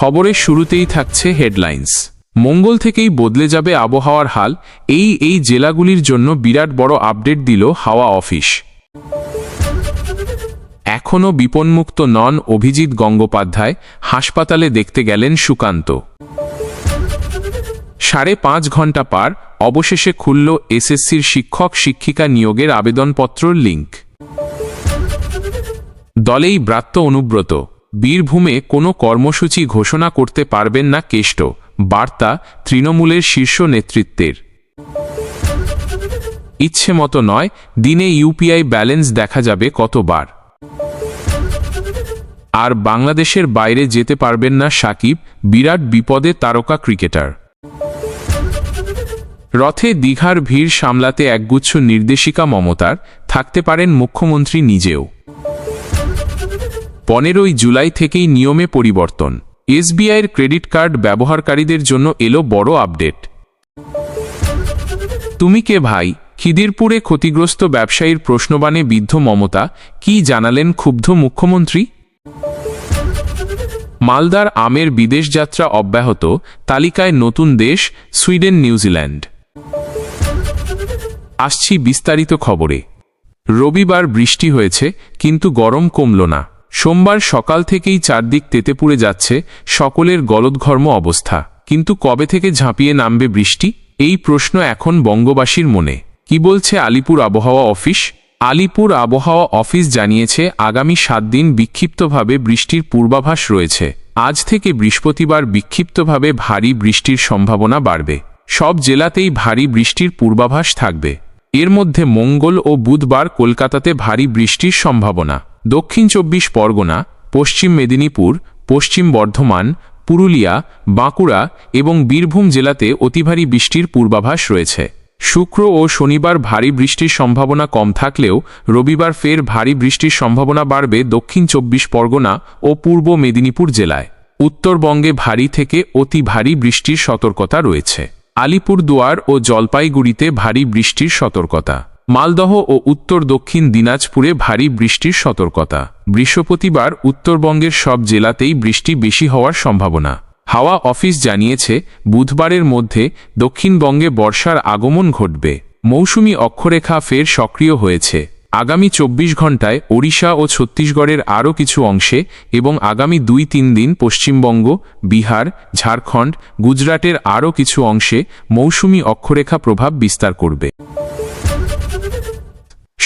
খবরের শুরুতেই থাকছে হেডলাইন্স। মঙ্গল থেকেই বদলে যাবে আবহাওয়ার হাল, এই এই জেলাগুলির জন্য বিরাট বড় আপডেট দিল হাওয়া অফিস। এখনও বিপন্মুক্ত নন অভিজিৎ গঙ্গোপাধ্যায়, হাসপাতালে দেখতে গেলেন সুকান্ত। সাড়ে পাঁচ ঘণ্টা পার, অবশেষে খুলল এসএসসির শিক্ষক শিক্ষিকা নিয়োগের আবেদনপত্রর লিঙ্ক দলেই ব্রাত্য অনুব্রত। বীরভূমে কোনো কর্মসূচি ঘোষণা করতে পারবেন না কেষ্ট। বার্তা, তৃণমূলের শীর্ষ নেতৃত্বের। ইচ্ছে মতো নয়, দিনে ইউপিআই ব্যালেন্স দেখা যাবে কতবার। আর বাংলাদেশের বাইরে যেতে পারবেন না সাকিব, বিরাট বিপদে তারকা ক্রিকেটার। রথে দীঘার ভিড় সামলাতে একগুচ্ছ নির্দেশিকা মমতার, থাকতে পারেন মুখ্যমন্ত্রী নিজেও। পনেরোই জুলাই থেকেই নিয়মে পরিবর্তন। এসবিআইয়ের ক্রেডিট কার্ড ব্যবহারকারীদের জন্য এলো বড় আপডেট। তুমি কে ভাই? খিদিরপুরে ক্ষতিগ্রস্ত ব্যবসায়ীর প্রশ্নবাণে বিদ্ধ মমতা, কি জানালেন ক্ষুব্ধ মুখ্যমন্ত্রী? মালদার আমের বিদেশ যাত্রা অব্যাহত, তালিকায় নতুন দেশ, সুইডেন, নিউজিল্যান্ড। আসছি বিস্তারিত খবরে। রবিবার বৃষ্টি হয়েছে, কিন্তু গরম কমল না। সোমবার সকাল থেকেই চারদিক তেতেপুড়ে যাচ্ছে সকলের গলদঘর্ম অবস্থা। কিন্তু কবে থেকে ঝাঁপিয়ে নামবে বৃষ্টি? এই প্রশ্ন এখন বঙ্গবাসীর মনে। কি বলছে আলিপুর আবহাওয়া অফিস? আলিপুর আবহাওয়া অফিস জানিয়েছে, আগামী সাত দিন বিক্ষিপ্তভাবে বৃষ্টির পূর্বাভাস রয়েছে। আজ থেকে বৃহস্পতিবার বিক্ষিপ্তভাবে ভারী বৃষ্টির সম্ভাবনা বাড়বে। সব জেলাতেই ভারী বৃষ্টির পূর্বাভাস থাকবে। এর মধ্যে মঙ্গল ও বুধবার কলকাতাতে ভারী বৃষ্টির সম্ভাবনা। দক্ষিণ চব্বিশ পরগনা, পশ্চিম মেদিনীপুর, পশ্চিম বর্ধমান, পুরুলিয়া, বাঁকুড়া এবং বীরভূম জেলাতে অতিভারী বৃষ্টির পূর্বাভাস রয়েছে। শুক্র ও শনিবার ভারী বৃষ্টির সম্ভাবনা কম থাকলেও রবিবার ফের ভারী বৃষ্টির সম্ভাবনা বাড়বে দক্ষিণ চব্বিশ পরগনা ও পূর্ব মেদিনীপুর জেলায়। উত্তরবঙ্গে ভারী থেকে অতি ভারী বৃষ্টির সতর্কতা রয়েছে। আলিপুরদুয়ার ও জলপাইগুড়িতে ভারী বৃষ্টির সতর্কতা। মালদহ ও উত্তর দক্ষিণ দিনাজপুরে ভারী বৃষ্টির সতর্কতা। বৃহস্পতিবার উত্তরবঙ্গের সব জেলাতেই বৃষ্টি বেশি হওয়ার সম্ভাবনা। হাওয়া অফিস জানিয়েছে, বুধবারের মধ্যে দক্ষিণবঙ্গে বর্ষার আগমন ঘটবে। মৌসুমি অক্ষরেখা ফের সক্রিয় হয়েছে। আগামী চব্বিশ ঘন্টায় ওড়িশা ও ছত্তিশগড়ের আরও কিছু অংশে এবং আগামী দুই তিন দিন পশ্চিমবঙ্গ, বিহার, ঝাড়খণ্ড, গুজরাটের আরও কিছু অংশে মৌসুমি অক্ষরেখা প্রভাব বিস্তার করবে।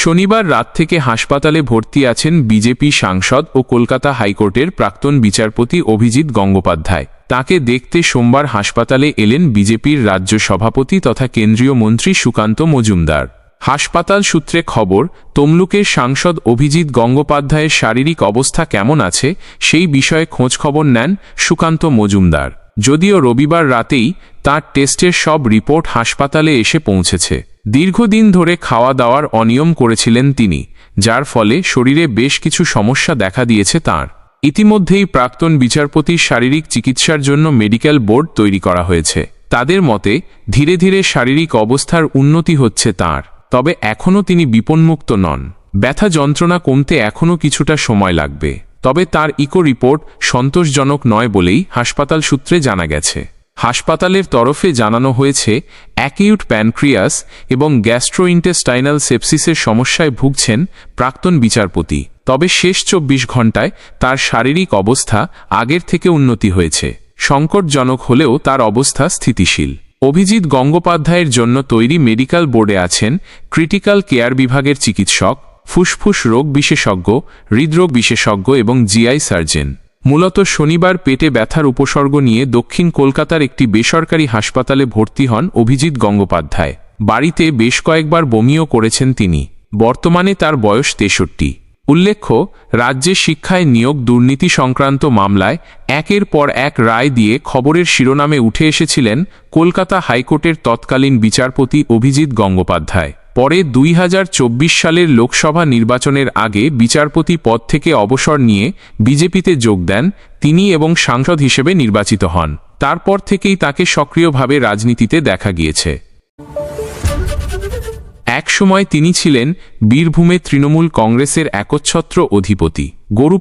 শনিবার রাত থেকে হাসপাতালে ভর্তি আছেন বিজেপি সাংসদ ও কলকাতা হাইকোর্টের প্রাক্তন বিচারপতি অভিজিৎ গঙ্গোপাধ্যায়। তাকে দেখতে সোমবার হাসপাতালে এলেন বিজেপির রাজ্য সভাপতি তথা কেন্দ্রীয় মন্ত্রী সুকান্ত মজুমদার। হাসপাতাল সূত্রে খবর, তমলুকের সাংসদ অভিজিৎ গঙ্গোপাধ্যায়ের শারীরিক অবস্থা কেমন আছে, সেই বিষয়ে খোঁজখবর নেন সুকান্ত মজুমদার। যদিও রবিবার রাতেই তার টেস্টের সব রিপোর্ট হাসপাতালে এসে পৌঁছেছে। দীর্ঘদিন ধরে খাওয়া দাওয়ার অনিয়ম করেছিলেন তিনি, যার ফলে শরীরে বেশ কিছু সমস্যা দেখা দিয়েছে তার। ইতিমধ্যেই প্রাক্তন বিচারপতির শারীরিক চিকিৎসার জন্য মেডিকেল বোর্ড তৈরি করা হয়েছে। তাদের মতে, ধীরে ধীরে শারীরিক অবস্থার উন্নতি হচ্ছে তার, তবে এখনও তিনি বিপন্মুক্ত নন। ব্যথা যন্ত্রণা কমতে এখনও কিছুটা সময় লাগবে, তবে তার ইকো রিপোর্ট সন্তোষজনক নয় বলেই হাসপাতাল সূত্রে জানা গেছে। হাসপাতালের তরফে জানানো হয়েছে, অ্যাকিউট প্যানক্রিয়াস এবং গ্যাস্ট্রোইন্টেস্টাইনাল সেপসিসের সমস্যায় ভুগছেন প্রাক্তন বিচারপতি। তবে শেষ চব্বিশ ঘন্টায় তার শারীরিক অবস্থা আগের থেকে উন্নতি হয়েছে। সংকটজনক হলেও তার অবস্থা স্থিতিশীল। অভিজিৎ গঙ্গোপাধ্যায়ের জন্য তৈরি মেডিকেল বোর্ডে আছেন ক্রিটিক্যাল কেয়ার বিভাগের চিকিৎসক, ফুসফুস রোগ বিশেষজ্ঞ, হৃদরোগ বিশেষজ্ঞ এবং জিআই সার্জেন। মূলত শনিবার পেটে ব্যথার উপসর্গ নিয়ে দক্ষিণ কলকাতার একটি বেসরকারি হাসপাতালে ভর্তি হন অভিজিৎ গঙ্গোপাধ্যায়। বাড়িতে বেশ কয়েকবার বমিও করেছেন তিনি। বর্তমানে তার বয়স তেষট্টি। উল্লেখ্য, রাজ্যে শিক্ষায় নিয়োগ দুর্নীতি সংক্রান্ত মামলায় একের পর এক রায় দিয়ে খবরের শিরোনামে উঠে এসেছিলেন কলকাতা হাইকোর্টের তৎকালীন বিচারপতি অভিজিৎ গঙ্গোপাধ্যায়। পরে দুই হাজার চব্বিশ সালের লোকসভা নির্বাচনের আগে বিচারপতি পদ থেকে অবসর নিয়ে বিজেপিতে যোগ দেন তিনি এবং সাংসদ হিসেবে নির্বাচিত হন। তারপর থেকেই তাকে সক্রিয়ভাবে রাজনীতিতে দেখা গিয়েছে। একসময় তিনি ছিলেন বীরভূমে তৃণমূল কংগ্রেসের একচ্ছত্র অধিপতি। গরু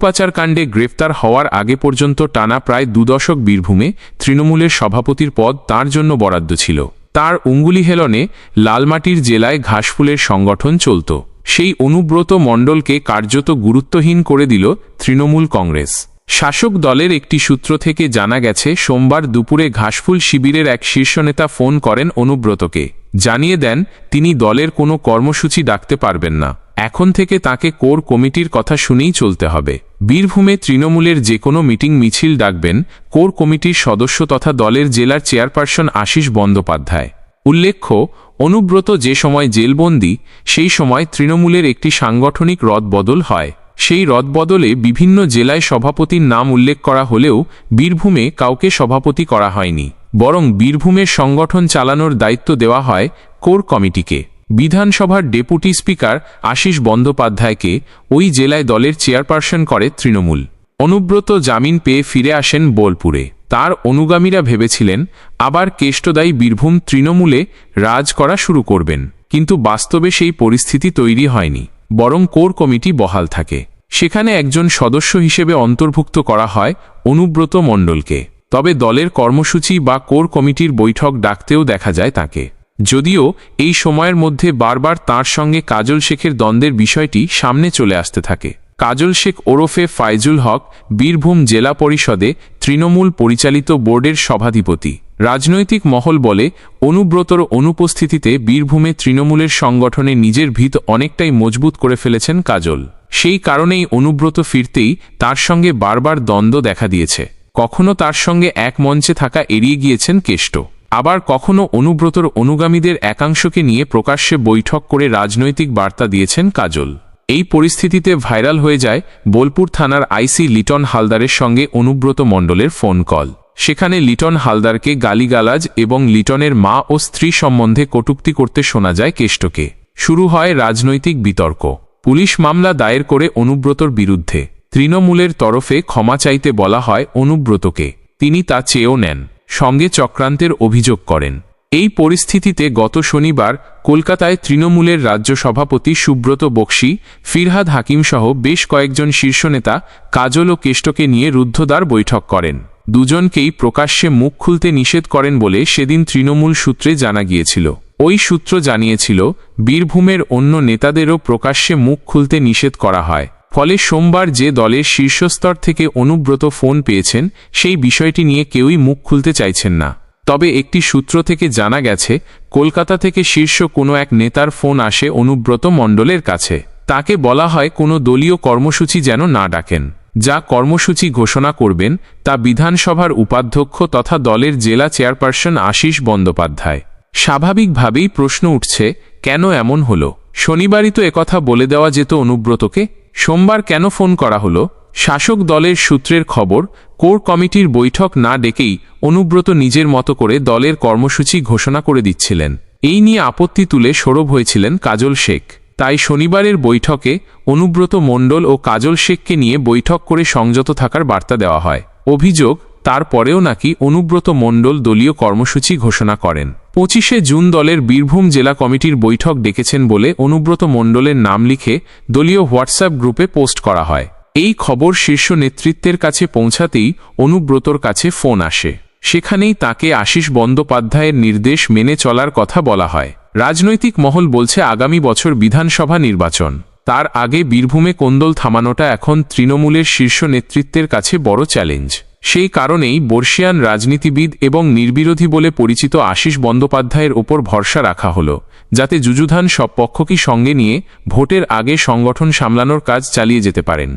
গ্রেফতার হওয়ার আগে পর্যন্ত টানা প্রায় দুদশক বীরভূমে তৃণমূলের সভাপতির পদ তার জন্য বরাদ্দ ছিল। তার উঙ্গুলি হেলনে লালমাটির জেলায় ঘাসফুলের সংগঠন চলত। সেই অনুব্রত মণ্ডলকে কার্যত গুরুত্বহীন করে দিল তৃণমূল কংগ্রেস। শাসক দলের একটি সূত্র থেকে জানা গেছে, সোমবার দুপুরে ঘাসফুল শিবিরের এক শীর্ষ নেতা ফোন করেন অনুব্রতকে। জানিয়ে দেন, তিনি দলের কোনো কর্মসূচি ডাকতে পারবেন না। এখন থেকে তাকে কোর কমিটির কথা শুনেই চলতে হবে। বীরভূমে তৃণমূলের যে কোনো মিটিং মিছিল ডাকবেন কোর কমিটির সদস্য তথা দলের জেলার চেয়ারপারসন আশিস বন্দ্যোপাধ্যায়। উল্লেখ্য, অনুব্রত যে সময় জেলবন্দি, সেই সময় তৃণমূলের একটি সাংগঠনিক রদবদল হয়। সেই রদবদলে বিভিন্ন জেলায় সভাপতির নাম উল্লেখ করা হলেও বীরভূমে কাউকে সভাপতি করা হয়নি। বরং বীরভূমের সংগঠন চালানোর দায়িত্ব দেওয়া হয় কোর কমিটিকে। বিধানসভার ডেপুটি স্পিকার আশিস বন্দ্যোপাধ্যায়কে ওই জেলায় দলের চেয়ারপারসন করে তৃণমূল। অনুব্রত জামিন পেয়ে ফিরে আসেন বোলপুরে। তার অনুগামীরা ভেবেছিলেন, আবার কেষ্টদায়ী বীরভূম তৃণমূলে রাজ করা শুরু করবেন। কিন্তু বাস্তবে সেই পরিস্থিতি তৈরি হয়নি, বরং কোর কমিটি বহাল থাকে। সেখানে একজন সদস্য হিসেবে অন্তর্ভুক্ত করা হয় অনুব্রত মণ্ডলকে। তবে দলের কর্মসূচি বা কোর কমিটির বৈঠক ডাকতেও দেখা যায় তাকে। যদিও এই সময়ের মধ্যে বারবার তার সঙ্গে কাজল শেখের দ্বন্দ্বের বিষয়টি সামনে চলে আসতে থাকে। কাজল শেখ ওরফে ফাইজুল হক বীরভূম জেলা পরিষদে তৃণমূল পরিচালিত বোর্ডের সভাধিপতি। রাজনৈতিক মহল বলে, অনুব্রতর অনুপস্থিতিতে বীরভূমে তৃণমূলের সংগঠনে নিজের ভিত অনেকটাই মজবুত করে ফেলেছেন কাজল। সেই কারণেই অনুব্রত ফিরতেই তার সঙ্গে বারবার দ্বন্দ্ব দেখা দিয়েছে। কখনো তার সঙ্গে এক মঞ্চে থাকা এড়িয়ে গিয়েছেন কেষ্ট। আবার কখনো অনুব্রতর অনুগামীদের একাংশকে নিয়ে প্রকাশ্যে বৈঠক করে রাজনৈতিক বার্তা দিয়েছেন কাজল। এই পরিস্থিতিতে ভাইরাল হয়ে যায় বোলপুর থানার আইসি লিটন হালদারের সঙ্গে অনুব্রত মণ্ডলের ফোন কল। সেখানে লিটন হালদারকে গালিগালাজ এবং লিটনের মা ও স্ত্রী সম্বন্ধে কটুক্তি করতে শোনা যায় কেষ্টকে। শুরু হয় রাজনৈতিক বিতর্ক। পুলিশ মামলা দায়ের করে অনুব্রতর বিরুদ্ধে। তৃণমূলের তরফে ক্ষমা চাইতে বলা হয় অনুব্রতকে। তিনি তা চেয়েও নেন। সঙ্গে চক্রান্তের অভিযোগ করেন। এই পরিস্থিতিতে গত শনিবার কলকাতায় তৃণমূলের রাজ্য সভাপতি সুব্রত বক্সি, ফিরহাদ হাকিম সহ বেশ কয়েকজন শীর্ষ নেতা কাজল ও কেষ্টকে নিয়ে রুদ্ধদ্বার বৈঠক করেন। দুজনকেই প্রকাশ্যে মুখ খুলতে নিষেধ করেন বলে সেদিন তৃণমূল সূত্রে জানা গিয়েছিল। ওই সূত্র জানিয়েছিল, বীরভূমের অন্য নেতাদেরও প্রকাশ্যে মুখ খুলতে নিষেধ করা হয়। ফলে সোমবার যে দলের শীর্ষস্তর থেকে অনুব্রত ফোন পেয়েছেন, সেই বিষয়টি নিয়ে কেউই মুখ খুলতে চাইছেন না। তবে একটি সূত্র থেকে জানা গেছে, কলকাতা থেকে শীর্ষ কোনো এক নেতার ফোন আসে অনুব্রত মণ্ডলের কাছে। তাকে বলা হয় কোনো দলীয় কর্মসূচি যেন না ডাকেন। যা কর্মসূচি ঘোষণা করবেন, তা বিধানসভার উপাধ্যক্ষ তথা দলের জেলা চেয়ারপারসন আশিস বন্দ্যোপাধ্যায়। স্বাভাবিকভাবেই প্রশ্ন উঠছে, কেন এমন হল? শনিবারই তো একথা বলে দেওয়া যেত অনুব্রতকে। সোমবার কেন ফোন করা হলো? শাসক দলের সূত্রের খবর, কোর কমিটির বৈঠক না ডেকেই অনুব্রত নিজের মতো করে দলের কর্মসূচি ঘোষণা করে দিচ্ছিলেন। এই নিয়ে আপত্তি তুলে সরব হয়েছিলেন কাজল শেখ। তাই শনিবারের বৈঠকে অনুব্রত মণ্ডল ও কাজল শেখকে নিয়ে বৈঠক করে সংযত থাকার বার্তা দেওয়া হয়। অভিযোগ তারপরেও নাকি অনুব্রত মণ্ডল দলীয় কর্মসূচি ঘোষণা করেন। পঁচিশে জুন দলের বীরভূম জেলা কমিটির বৈঠক ডেকেছেন বলে অনুব্রত মণ্ডলের নাম লিখে দলীয় হোয়াটসঅ্যাপ গ্রুপে পোস্ট করা হয়। এই খবর শীর্ষ নেতৃত্বের কাছে পৌঁছাতেই অনুব্রতর কাছে ফোন আসে। সেখানেই তাকে আশিস বন্দ্যোপাধ্যায়ের নির্দেশ মেনে চলার কথা বলা হয়। রাজনৈতিক মহল বলছে আগামী বছর বিধানসভা নির্বাচন। তার আগে বীরভূমে কোন্দল থামানোটা এখন তৃণমূলের শীর্ষ নেতৃত্বের কাছে বড় চ্যালেঞ্জ। সেই কারণেই বর্ষিয়ান রাজনীতিবিদ এবং নির্বিরোধী বলে পরিচিত আশিস বন্দ্যোপাধ্যায়ের ওপর ভরসা রাখা হল, যাতে যুযুধান সব পক্ষকে সঙ্গে নিয়ে ভোটের আগে সংগঠন সামলানোর কাজ চালিয়ে যেতে পারেন।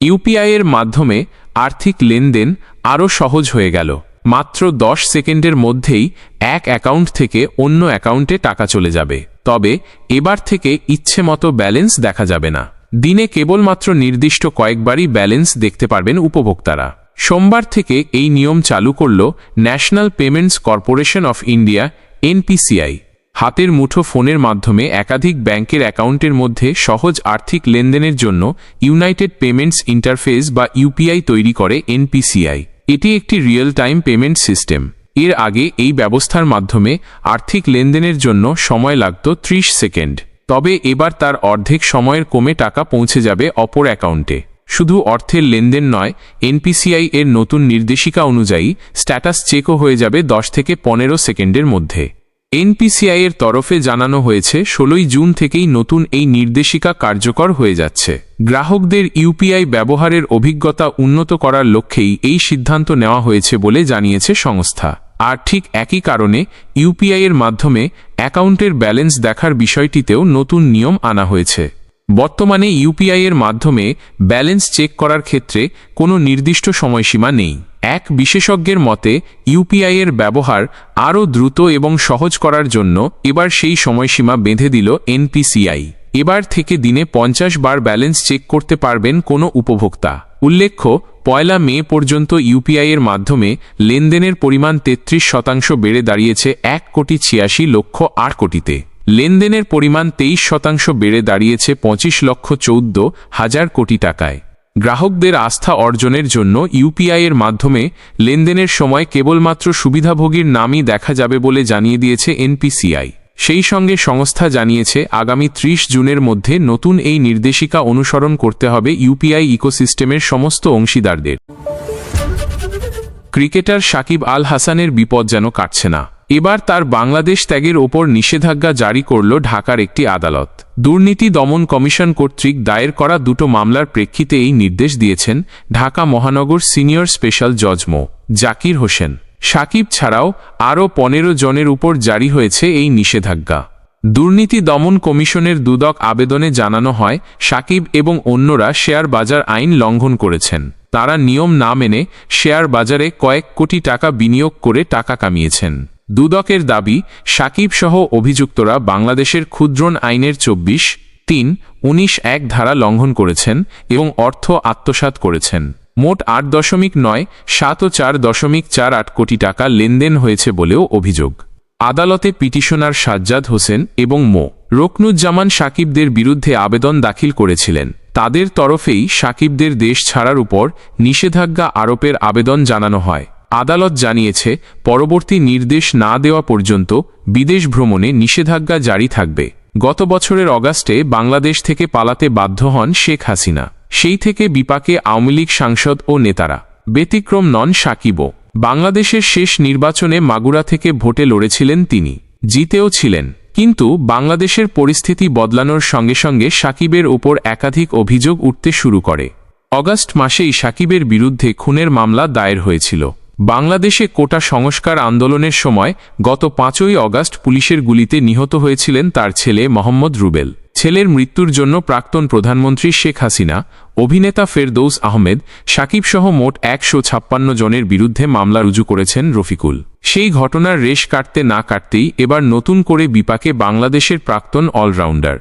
ইউপিআইয়ের মাধ্যমে আর্থিক লেনদেন আরও সহজ হয়ে গেল। মাত্র দশ সেকেন্ডের মধ্যেই এক অ্যাকাউন্ট থেকে অন্য অ্যাকাউন্টে টাকা চলে যাবে। তবে এবার থেকে ইচ্ছে মতো ব্যালেন্স দেখা যাবে না। দিনে কেবলমাত্র নির্দিষ্ট কয়েকবারই ব্যালেন্স দেখতে পারবেন উপভোক্তারা। সোমবার থেকে এই নিয়ম চালু করল National Payments Corporation of India, NPCI. হাতের মুঠো ফোনের মাধ্যমে একাধিক ব্যাংকের অ্যাকাউন্টের মধ্যে সহজ আর্থিক লেনদেনের জন্য ইউনাইটেড পেমেন্টস ইন্টারফেস বা ইউপিআই তৈরি করে এনপিসিআই। এটি একটি রিয়েল টাইম পেমেন্ট সিস্টেম। এর আগে এই ব্যবস্থার মাধ্যমে আর্থিক লেনদেনের জন্য সময় লাগত ত্রিশ সেকেন্ড। তবে এবার তার অর্ধেক সময়ের কমে টাকা পৌঁছে যাবে অপর অ্যাকাউন্টে। শুধু অর্থের লেনদেন নয়, এনপিসিআই এর নতুন নির্দেশিকা অনুযায়ী স্ট্যাটাস চেকও হয়ে যাবে দশ থেকে পনেরো সেকেন্ডের মধ্যে। এনপিসিআই এর তরফে জানানো হয়েছে, ষোলোই জুন থেকেই নতুন এই নির্দেশিকা কার্যকর হয়ে যাচ্ছে। গ্রাহকদের ইউপিআই ব্যবহারের অভিজ্ঞতা উন্নত করার লক্ষ্যেই এই সিদ্ধান্ত নেওয়া হয়েছে বলে জানিয়েছে সংস্থা। আর ঠিক একই কারণে ইউপিআই এর মাধ্যমে অ্যাকাউন্টের ব্যালেন্স দেখার বিষয়টিতেও নতুন নিয়ম আনা হয়েছে। বর্তমানে ইউপিআই এর মাধ্যমে ব্যালেন্স চেক করার ক্ষেত্রে কোনো নির্দিষ্ট সময়সীমা নেই। এক বিশেষজ্ঞের মতে, ইউপিআই এর ব্যবহার আরও দ্রুত এবং সহজ করার জন্য এবার সেই সময়সীমা বেঁধে দিল এনপিসিআই। এবার থেকে দিনে পঞ্চাশ বার ব্যালেন্স চেক করতে পারবেন কোনো উপভোক্তা। উল্লেখ্য পয়লা মে পর্যন্ত ইউপিআই এর মাধ্যমে লেনদেনের পরিমাণ তেত্রিশ শতাংশ বেড়ে দাঁড়িয়েছে এক কোটি ছিয়াশি লক্ষ আট কোটিতে। লেনদেনের পরিমাণ তেইশ শতাংশ বেড়ে দাঁড়িয়েছে পঁচিশ লক্ষ চৌদ্দ হাজার কোটি টাকায়। গ্রাহকদের আস্থা অর্জনের জন্য ইউপিআই এর মাধ্যমে লেনদেনের সময় কেবলমাত্র সুবিধাভোগীর নামই দেখা যাবে বলে জানিয়ে দিয়েছে এনপিসিআই। সেই সঙ্গে সংস্থা জানিয়েছে, আগামী ত্রিশ জুনের মধ্যে নতুন এই নির্দেশিকা অনুসরণ করতে হবে ইউপিআই ইকোসিস্টেমের সমস্ত অংশীদারদের। ক্রিকেটার সাকিব আল হাসানের বিপদ যেন কাটছে না। এবার তার বাংলাদেশ ত্যাগের ওপর নিষেধাজ্ঞা জারি করল ঢাকার একটি আদালত। দুর্নীতি দমন কমিশন কর্তৃক দায়ের করা দুটো মামলার প্রেক্ষিতে এই নির্দেশ দিয়েছেন ঢাকা মহানগর সিনিয়র স্পেশাল জজ মো। জাকির হোসেন। সাকিব ছাড়াও আরও পনেরো জনের উপর জারি হয়েছে এই নিষেধাজ্ঞা। দুর্নীতি দমন কমিশনের দুদক আবেদনে জানানো হয়, সাকিব এবং অন্যরা শেয়ার বাজার আইন লঙ্ঘন করেছেন। তারা নিয়ম না মেনে শেয়ার বাজারে কয়েক কোটি টাকা বিনিয়োগ করে টাকা কামিয়েছেন। দুদকের দাবি, সাকিব সহ অভিযুক্তরা বাংলাদেশের ক্ষুদ্রণ আইনের চব্বিশ, তিন, উনিশ এক ধারা লঙ্ঘন করেছেন এবং অর্থ আত্মসাৎ করেছেন। মোট আট দশমিক নয়, সাত ও চার দশমিক চার আট কোটি টাকা লেনদেন হয়েছে বলেও অভিযোগ। আদালতে পিটিশনার সাজ্জাদ হোসেন এবং মো. রকনুজ্জামান সাকিবদের বিরুদ্ধে আবেদন দাখিল করেছিলেন। তাদের তরফেই সাকিবদের দেশ ছাড়ার উপর নিষেধাজ্ঞা আরোপের আবেদন জানানো হয়। আদালত জানিয়েছে, পরবর্তী নির্দেশ না দেওয়া পর্যন্ত বিদেশ ভ্রমণে নিষেধাজ্ঞা জারি থাকবে। গত বছরের অগাস্টে বাংলাদেশ থেকে পালাতে বাধ্য হন শেখ হাসিনা। সেই থেকে বিপাকে আওয়ামী লীগ সাংসদ ও নেতারা ব্যতিক্রম নন সাকিবও। বাংলাদেশের শেষ নির্বাচনে মাগুরা থেকে ভোটে লড়েছিলেন তিনি, জিতেও ছিলেন। কিন্তু বাংলাদেশের পরিস্থিতি বদলানোর সঙ্গে সঙ্গে সাকিবের ওপর একাধিক অভিযোগ উঠতে শুরু করে। অগাস্ট মাসেই সাকিবের বিরুদ্ধে খুনের মামলা দায়ের হয়েছিল। বাংলাদেশে কোটা সংস্কার আন্দোলনের সময় গত পাঁচই অগাস্ট পুলিশের গুলিতে নিহত হয়েছিলেন তার ছেলে মোহাম্মদ রুবেল। ছেলের মৃত্যুর জন্য প্রাক্তন প্রধানমন্ত্রী শেখ হাসিনা, অভিনেতা ফেরদৌস আহমেদ সাকিবসহ মোট একশো ছাপ্পান্ন জনের বিরুদ্ধে মামলা রুজু করেছেন রফিকুল। সেই ঘটনার রেশ কাটতে না কাটতেই এবার নতুন করে বিপাকে বাংলাদেশের প্রাক্তন অলরাউন্ডার।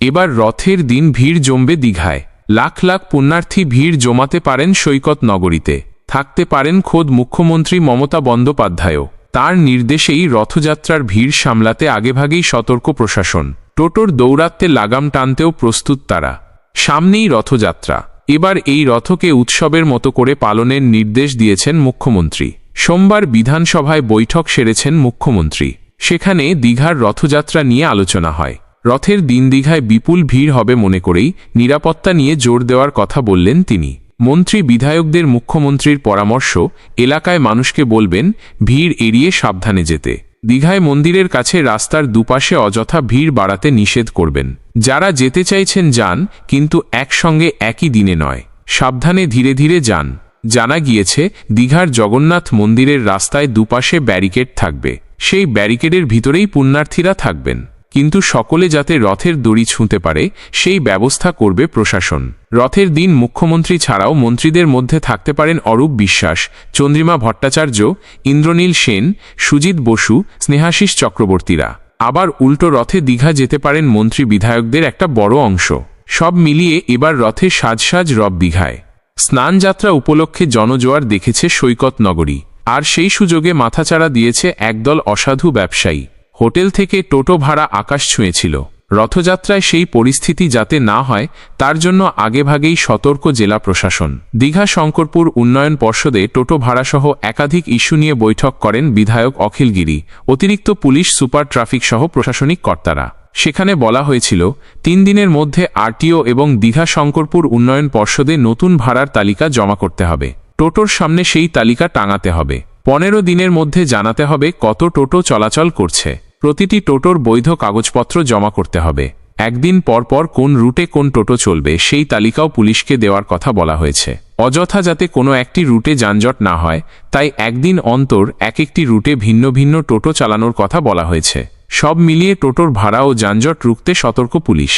এবার রথের দিন ভিড় জমবে দীঘায়। লাখ লাখ পুণ্যার্থী ভিড় জমাতে পারেন সৈকত নগরীতে। থাকতে পারেন খোদ মুখ্যমন্ত্রী মমতা বন্দ্যোপাধ্যায়ও। তার নির্দেশেই রথযাত্রার ভিড় সামলাতে আগেভাগেই সতর্ক প্রশাসন। টোটোর দৌরাত্মে লাগাম টানতেও প্রস্তুত তারা। সামনেই রথযাত্রা। এবার এই রথকে উৎসবের মতো করে পালনের নির্দেশ দিয়েছেন মুখ্যমন্ত্রী। সোমবার বিধানসভায় বৈঠক সেরেছেন মুখ্যমন্ত্রী। সেখানে দীঘার রথযাত্রা নিয়ে আলোচনা হয়। রথের দিন দীঘায় বিপুল ভিড় হবে মনে করেই নিরাপত্তা নিয়ে জোর দেওয়ার কথা বললেন তিনি। মন্ত্রী বিধায়কদের মুখ্যমন্ত্রীর পরামর্শ, এলাকায় মানুষকে বলবেন, ভিড় এড়িয়ে সাবধানে যেতে। দীঘায় মন্দিরের কাছে রাস্তার দুপাশে অযথা ভিড় বাড়াতে নিষেধ করবেন। যারা যেতে চাইছেন যান, কিন্তু একসঙ্গে একই দিনে নয়। সাবধানে ধীরে ধীরে যান। জানা গিয়েছে, দীঘার জগন্নাথ মন্দিরের রাস্তায় দুপাশে ব্যারিকেড থাকবে। সেই ব্যারিকেডের ভিতরেই পুণ্যার্থীরা থাকবেন। কিন্তু সকলে যাতে রথের দড়ি ছুঁতে পারে, সেই ব্যবস্থা করবে প্রশাসন। রথের দিন মুখ্যমন্ত্রী ছাড়াও মন্ত্রীদের মধ্যে থাকতে পারেন অরূপ বিশ্বাস, চন্দ্রিমা ভট্টাচার্য, ইন্দ্রনীল সেন, সুজিত বসু, স্নেহাশিস চক্রবর্তীরা। আবার উল্টো রথে দীঘা যেতে পারেন মন্ত্রী বিধায়কদের একটা বড় অংশ। সব মিলিয়ে এবার রথে সাজসাজ রব দীঘায়। স্নানযাত্রা উপলক্ষে জনজোয়ার দেখেছে সৈকত নগরী। আর সেই সুযোগে মাথাচাড়া দিয়েছে একদল অসাধু ব্যবসায়ী। হোটেল থেকে টোটো ভাড়া আকাশ ছুঁয়েছিল। রথযাত্রায় সেই পরিস্থিতি যাতে না হয়, তার জন্য আগেভাগেই সতর্ক জেলা প্রশাসন। দীঘা শঙ্করপুর উন্নয়ন পর্ষদে টোটো ভাড়াসহ একাধিক ইস্যু নিয়ে বৈঠক করেন বিধায়ক অখিল গিরি, অতিরিক্ত পুলিশ, সুপার ট্রাফিক সহ প্রশাসনিক কর্তারা। সেখানে বলা হয়েছিল, তিন দিনের মধ্যে আরটিও এবং দীঘা শঙ্করপুর উন্নয়ন পর্ষদে নতুন ভাড়ার তালিকা জমা করতে হবে। টোটোর সামনে সেই তালিকা টাঙাতে হবে। পনেরো দিনের মধ্যে জানাতে হবে কত টোটো চলাচল করছে। প্রতিটি টোটোর বৈধ কাগজপত্র জমা করতে হবে। একদিন পরপর কোন রুটে কোন টোটো চলবে, সেই তালিকাও পুলিশকে দেওয়ার কথা বলা হয়েছে। অযথা যাতে কোনো একটি রুটে যানজট না হয়, তাই একদিন অন্তর এক একটি রুটে ভিন্ন ভিন্ন টোটো চালানোর কথা বলা হয়েছে। সব মিলিয়ে টোটোর ভাড়া ও যানজট রুখতে সতর্ক পুলিশ।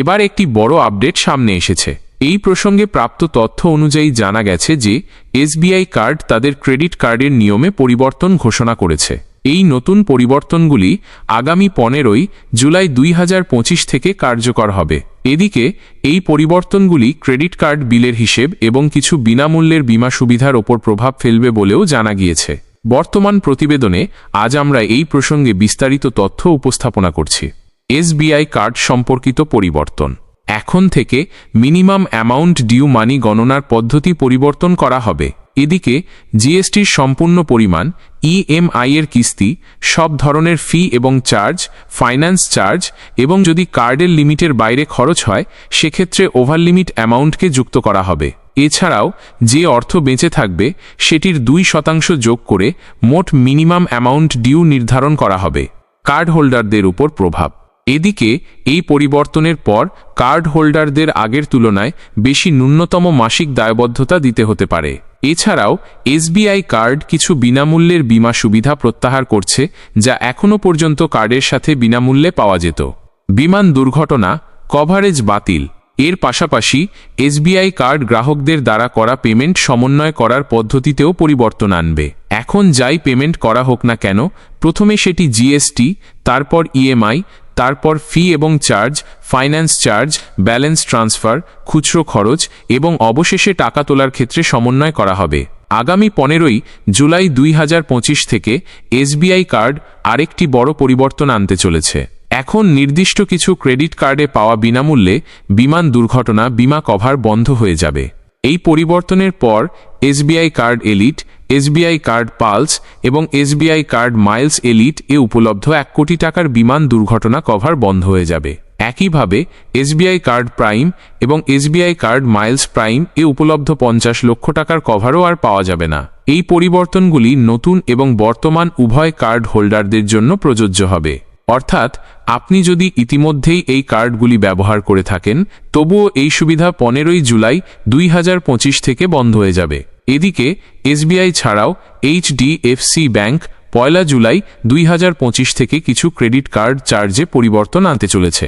এবার একটি বড় আপডেট সামনে এসেছে। এই প্রসঙ্গে প্রাপ্ত তথ্য অনুযায়ী জানা গেছে যে, এসবিআই কার্ড তাদের ক্রেডিট কার্ডের নিয়মে পরিবর্তন ঘোষণা করেছে। এই নতুন পরিবর্তনগুলি আগামী পনেরোই জুলাই দুই হাজার পঁচিশ থেকে কার্যকর হবে। এদিকে, এই পরিবর্তনগুলি ক্রেডিট কার্ড বিলের হিসেব এবং কিছু বিনামূল্যের বীমা সুবিধার ওপর প্রভাব ফেলবে বলেও জানা গিয়েছে। বর্তমান প্রতিবেদনে আজ আমরা এই প্রসঙ্গে বিস্তারিত তথ্য উপস্থাপনা করছি। এসবিআই কার্ড সম্পর্কিত পরিবর্তন। এখন থেকে মিনিমাম অ্যামাউন্ট ডিউ মানি গণনার পদ্ধতি পরিবর্তন করা হবে। এদিকে, জিএসটির সম্পূর্ণ পরিমাণ ইএমআই এর কিস্তি, সব ধরনের ফি এবং চার্জ, ফাইন্যান্স চার্জ এবং যদি কার্ডের লিমিটের বাইরে খরচ হয়, সেক্ষেত্রে ওভার লিমিট অ্যামাউন্টকে যুক্ত করা হবে। এছাড়াও, যে অর্থ বেঁচে থাকবে, সেটির দুই শতাংশ যোগ করে মোট মিনিমাম অ্যামাউন্ট ডিউ নির্ধারণ করা হবে। কার্ড হোল্ডারদের উপর প্রভাব। এদিকে, এই পরিবর্তনের পর কার্ড হোল্ডারদের আগের তুলনায় বেশি ন্যূনতম মাসিক দায়বদ্ধতা দিতে হতে পারে। এছাড়াও, এসবিআই কার্ড কিছু বিনামূল্যের বীমা সুবিধা প্রত্যাহার করছে, যা এখনও পর্যন্ত কার্ডের সাথে বিনামূল্যে পাওয়া যেত। বিমান দুর্ঘটনা, কভারেজ বাতিল। এর পাশাপাশি, এসবিআই কার্ড গ্রাহকদের দ্বারা করা পেমেন্ট সমন্বয় করার পদ্ধতিতেও পরিবর্তন আনবে। এখন যাই পেমেন্ট করা হোক না কেন, প্রথমে সেটি জিএসটি, তারপর ইএমআই তারপর ফি এবং charge finance charge balance transfer খুচরো খরচ এবং অবশেষে টাকা তোলার ক্ষেত্রে সমন্বয় করা হবে। আগামী পনেরোই জুলাই দুই হাজার পঁচিশ থেকে এসবিআই কার্ড আরেকটি বড় পরিবর্তন আনতে চলেছে। এখন নির্দিষ্ট কিছু ক্রেডিট কার্ডে পাওয়া বিনামূল্যে বিমান দুর্ঘটনা, বিমা কভার বন্ধ হয়ে যাবে। এই পরিবর্তনের পর SBI card elite SBI card pulse এবং এসবিআই কার্ড মাইলস এলিট এ উপলব্ধ এক কোটি টাকার বিমান দুর্ঘটনা কভার বন্ধ হয়ে যাবে। একইভাবে, এসবিআই কার্ড প্রাইম এবং এসবিআই কার্ড মাইলস প্রাইম এ উপলব্ধ পঞ্চাশ লক্ষ টাকার কভারও আর পাওয়া যাবে না। এই পরিবর্তনগুলি নতুন এবং বর্তমান উভয় কার্ড হোল্ডারদের জন্য প্রযোজ্য হবে। অর্থাৎ, আপনি যদি ইতিমধ্যেই এই কার্ডগুলি ব্যবহার করে থাকেন, তবুও এই সুবিধা পনেরোই জুলাই দুই হাজার পঁচিশ থেকে বন্ধ হয়ে যাবে। এদিকে, এসবিআই ছাড়াও এইচডিএফসি ব্যাংক পয়লা জুলাই দুই হাজার পঁচিশ থেকে কিছু ক্রেডিট কার্ড চার্জে পরিবর্তন আনতে চলেছে।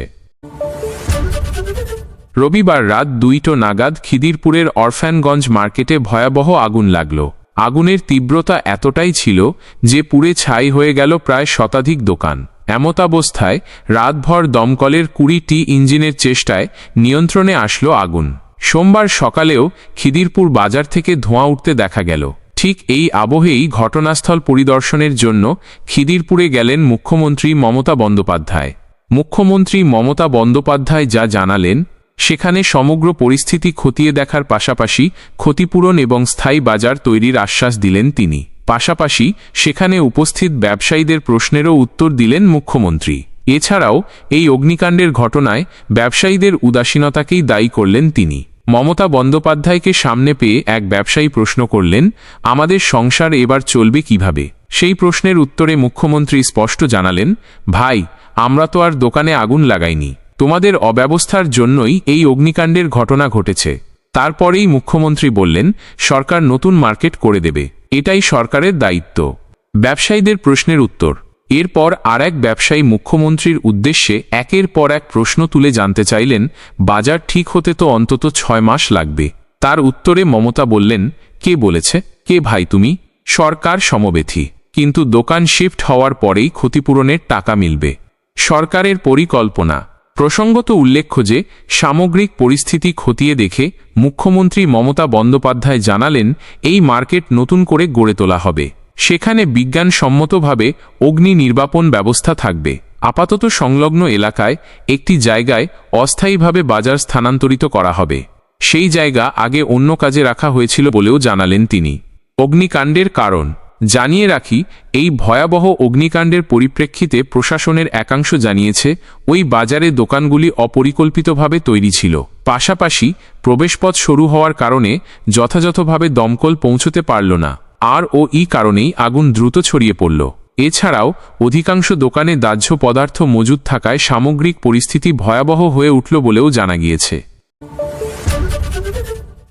রবিবার রাত দুইটো নাগাদ খিদিরপুরের অরফ্যানগঞ্জ মার্কেটে ভয়াবহ আগুন লাগল। আগুনের তীব্রতা এতটাই ছিল যে পুড়ে ছাই হয়ে গেল প্রায় শতাধিক দোকান। এমতাবস্থায় রাতভর দমকলের কুড়িটি ইঞ্জিনের চেষ্টায় নিয়ন্ত্রণে আসলো আগুন। সোমবার সকালেও খিদিরপুর বাজার থেকে ধোঁয়া উঠতে দেখা গেল। ঠিক এই আবহেই ঘটনাস্থল পরিদর্শনের জন্য খিদিরপুরে গেলেন মুখ্যমন্ত্রী মমতা বন্দ্যোপাধ্যায়। মুখ্যমন্ত্রী মমতা বন্দ্যোপাধ্যায় যা জানালেন, সেখানে সমগ্র পরিস্থিতি খতিয়ে দেখার পাশাপাশি ক্ষতিপূরণ এবং স্থায়ী বাজার তৈরির আশ্বাস দিলেন তিনি। পাশাপাশি সেখানে উপস্থিত ব্যবসায়ীদের প্রশ্নেরও উত্তর দিলেন মুখ্যমন্ত্রী। এছাড়াও, এই অগ্নিকাণ্ডের ঘটনায় ব্যবসায়ীদের উদাসীনতাকেই দায়ী করলেন তিনি। মমতা বন্দ্যোপাধ্যায়কে সামনে পেয়ে এক ব্যবসায়ী প্রশ্ন করলেন, আমাদের সংসার এবার চলবে কীভাবে? সেই প্রশ্নের উত্তরে মুখ্যমন্ত্রী স্পষ্ট জানালেন, ভাই, আমরা তো আর দোকানে আগুন লাগাইনি। তোমাদের অব্যবস্থার জন্যই এই অগ্নিকাণ্ডের ঘটনা ঘটেছে। তারপরেই মুখ্যমন্ত্রী বললেন, সরকার নতুন মার্কেট করে দেবে। এটাই সরকারের দায়িত্ব। ব্যবসায়ীদের প্রশ্নের উত্তর এরপর আর এক ব্যবসায়ী মুখ্যমন্ত্রীর উদ্দেশ্যে একের পর এক প্রশ্ন তুলে জানতে চাইলেন, বাজার ঠিক হতে তো অন্তত ছয় মাস লাগবে। তার উত্তরে মমতা বললেন, কে বলেছে? কে ভাই তুমি? সরকার সমবেথী। কিন্তু দোকান শিফট হওয়ার পরেই ক্ষতিপূরণের টাকা মিলবে। সরকারের পরিকল্পনা। প্রসঙ্গত উল্লেখ্য যে, সামগ্রিক পরিস্থিতি খতিয়ে দেখে মুখ্যমন্ত্রী মমতা বন্দ্যোপাধ্যায় জানালেন, এই মার্কেট নতুন করে গড়ে তোলা হবে। সেখানে বিজ্ঞানসম্মতভাবে অগ্নি নির্বাপন ব্যবস্থা থাকবে। আপাতত সংলগ্ন এলাকায় একটি জায়গায় অস্থায়ীভাবে বাজার স্থানান্তরিত করা হবে। সেই জায়গা আগে অন্য কাজে রাখা হয়েছিল বলেও জানালেন তিনি। অগ্নিকাণ্ডের কারণ। জানিয়ে রাখি, এই ভয়াবহ অগ্নিকাণ্ডের পরিপ্রেক্ষিতে প্রশাসনের একাংশ জানিয়েছে, ওই বাজারে দোকানগুলি অপরিকল্পিতভাবে তৈরি ছিল। পাশাপাশি প্রবেশপথ সরু হওয়ার কারণে যথাযথভাবে দমকল পৌঁছতে পারল না। আর ও ই কারণেই আগুন দ্রুত ছড়িয়ে পড়ল। এছাড়াও, অধিকাংশ দোকানে দাহ্য পদার্থ মজুদ থাকায় সামগ্রিক পরিস্থিতি ভয়াবহ হয়ে উঠল বলেও জানা গিয়েছে।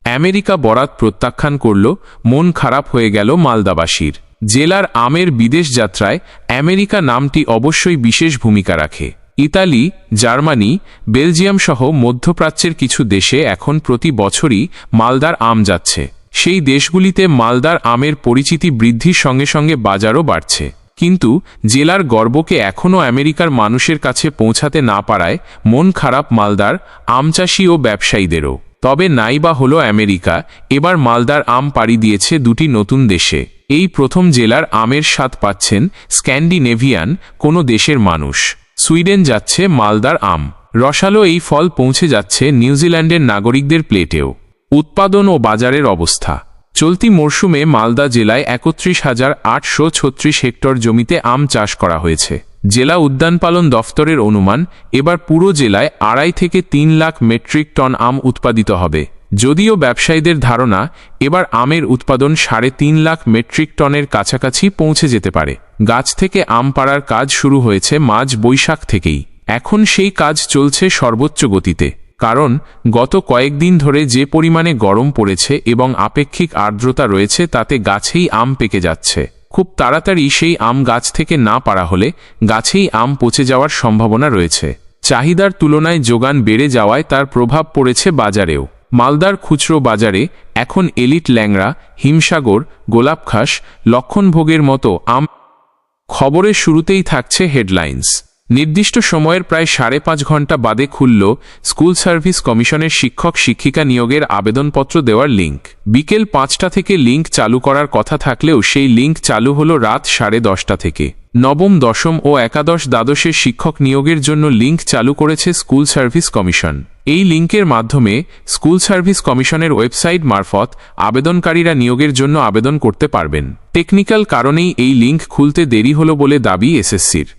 আমেরিকা বরাত প্রত্যাখ্যান করল, মন খারাপ হয়ে গেল মালদাবাসীর। জেলার আমের বিদেশ যাত্রায় আমেরিকা নামটি অবশ্যই বিশেষ ভূমিকা রাখে। ইতালি, জার্মানি বেলজিয়াম সহ মধ্যপ্রাচ্যের কিছু দেশে এখন প্রতি বছরই মালদার আম যাচ্ছে। সেই দেশগুলিতে মালদার আমের পরিচিতি বৃদ্ধির সঙ্গে সঙ্গে বাজারও বাড়ছে। কিন্তু জেলার গর্বকে এখনও আমেরিকার মানুষের কাছে পৌঁছাতে না পারায় মন খারাপ মালদার আমচাষী ও ব্যবসায়ীদেরও। তবে নাইবা হলো আমেরিকা, এবার মালদার আম পাড়ি দিয়েছে দুটি নতুন দেশে। এই প্রথম জেলার আমের স্বাদ পাচ্ছেন স্ক্যান্ডিনেভিয়ান, কোনো দেশের মানুষ। সুইডেন যাচ্ছে মালদার আম। রসালো এই ফল পৌঁছে যাচ্ছে নিউজিল্যান্ডের নাগরিকদের প্লেটেও। উৎপাদন ও বাজারের অবস্থা। চলতি মরশুমে মালদা জেলায় একত্রিশ হাজার আটশো ছত্রিশ হেক্টর জমিতে আম চাষ করা হয়েছে। জেলা উদ্যান পালন দফতরের অনুমান, এবার পুরো জেলায় আড়াই থেকে তিন লাখ মেট্রিক টন আম উৎপাদিত হবে। যদিও ব্যবসায়ীদের ধারণা, এবার আমের উৎপাদন সাড়ে তিন লাখ মেট্রিক টনের কাছাকাছি পৌঁছে যেতে পারে। গাছ থেকে আম পাড়ার কাজ শুরু হয়েছে মাঝ বৈশাখ থেকেই। এখন সেই কাজ চলছে সর্বোচ্চ গতিতে। কারণ, গত কয়েকদিন ধরে যে পরিমাণে গরম পড়েছে এবং আপেক্ষিক আর্দ্রতা রয়েছে তাতে গাছেই আম পেকে যাচ্ছে। খুব তাড়াতাড়ি সেই আম গাছ থেকে না পারা হলে গাছেই আম পচে যাওয়ার সম্ভাবনা রয়েছে। চাহিদার তুলনায় যোগান বেড়ে যাওয়ায় তার প্রভাব পড়েছে বাজারেও। মালদার খুচরো বাজারে এখন এলিট ল্যাংড়া, হিমসাগর, গোলাপখাস, লক্ষণভোগের মতো আম খবরের শুরুতেই থাকছে হেডলাইন্স। নির্দিষ্ট সময়ের প্রায় সাড়ে পাঁচ ঘণ্টা বাদে খুলল স্কুল সার্ভিস কমিশনের শিক্ষক শিক্ষিকা নিয়োগের আবেদনপত্র দেওয়ার লিঙ্ক বিকেল পাঁচটা থেকে লিঙ্ক চালু করার কথা থাকলেও সেই লিঙ্ক চালু হল রাত সাড়ে দশটা থেকে। নবম, দশম ও একাদশ দ্বাদশের শিক্ষক নিয়োগের জন্য লিঙ্ক চালু করেছে স্কুল সার্ভিস কমিশন। এই লিঙ্কের মাধ্যমে স্কুল সার্ভিস কমিশনের ওয়েবসাইট মারফত আবেদনকারীরা নিয়োগের জন্য আবেদন করতে পারবেন। টেকনিক্যাল কারণেই এই লিঙ্ক খুলতে দেরি হল বলে দাবি এসএসসির।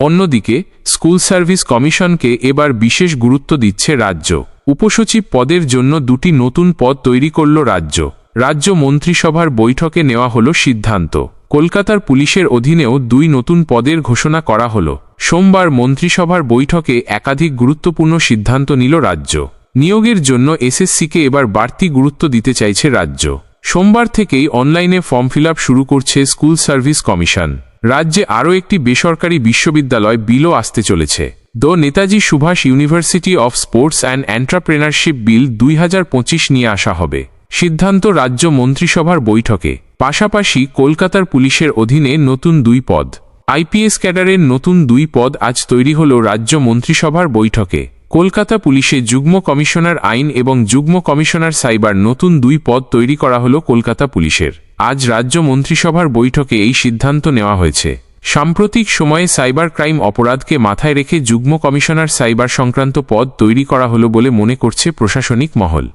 অন্যদিকে, স্কুল সার্ভিস কমিশনকে এবার বিশেষ গুরুত্ব দিচ্ছে রাজ্য। উপসচিব পদের জন্য দুটি নতুন পদ তৈরি করল রাজ্য। রাজ্য মন্ত্রিসভার বৈঠকে নেওয়া হল সিদ্ধান্ত। কলকাতার পুলিশের অধীনেও দুই নতুন পদের ঘোষণা করা হল। সোমবার মন্ত্রিসভার বৈঠকে একাধিক গুরুত্বপূর্ণ সিদ্ধান্ত নিল রাজ্য। নিয়োগের জন্য এসএসসিকে এবার বাড়তি গুরুত্ব দিতে চাইছে রাজ্য। সোমবার থেকেই অনলাইনে ফর্ম ফিল শুরু করছে স্কুল সার্ভিস কমিশন। রাজ্যে আরও একটি বেসরকারি বিশ্ববিদ্যালয় বিলও আসতে চলেছে। The Netaji Subhas University of Sports and Entrepreneurship bill দুই হাজার পঁচিশ নিয়ে আসা হবে। সিদ্ধান্ত রাজ্য মন্ত্রিসভার বৈঠকে। পাশাপাশি কলকাতার পুলিশের অধীনে নতুন দুই পদ। আইপিএস ক্যাডারের নতুন দুই পদ আজ তৈরি হল রাজ্য মন্ত্রিসভার বৈঠকে। কলকাতা পুলিশে যুগ্ম কমিশনার আইন এবং যুগ্ম কমিশনার সাইবার নতুন দুই পদ তৈরি করা হল কলকাতা পুলিশের। আজ রাজ্য মন্ত্রিসভার বৈঠকে এই সিদ্ধান্ত নেওয়া হয়েছে। সাম্প্রতিক সময়ে সাইবার ক্রাইম অপরাধকে মাথায় রেখে যুগ্ম কমিশনার সাইবার সংক্রান্ত পদ তৈরি করা হল বলে মনে করছে প্রশাসনিক মহল।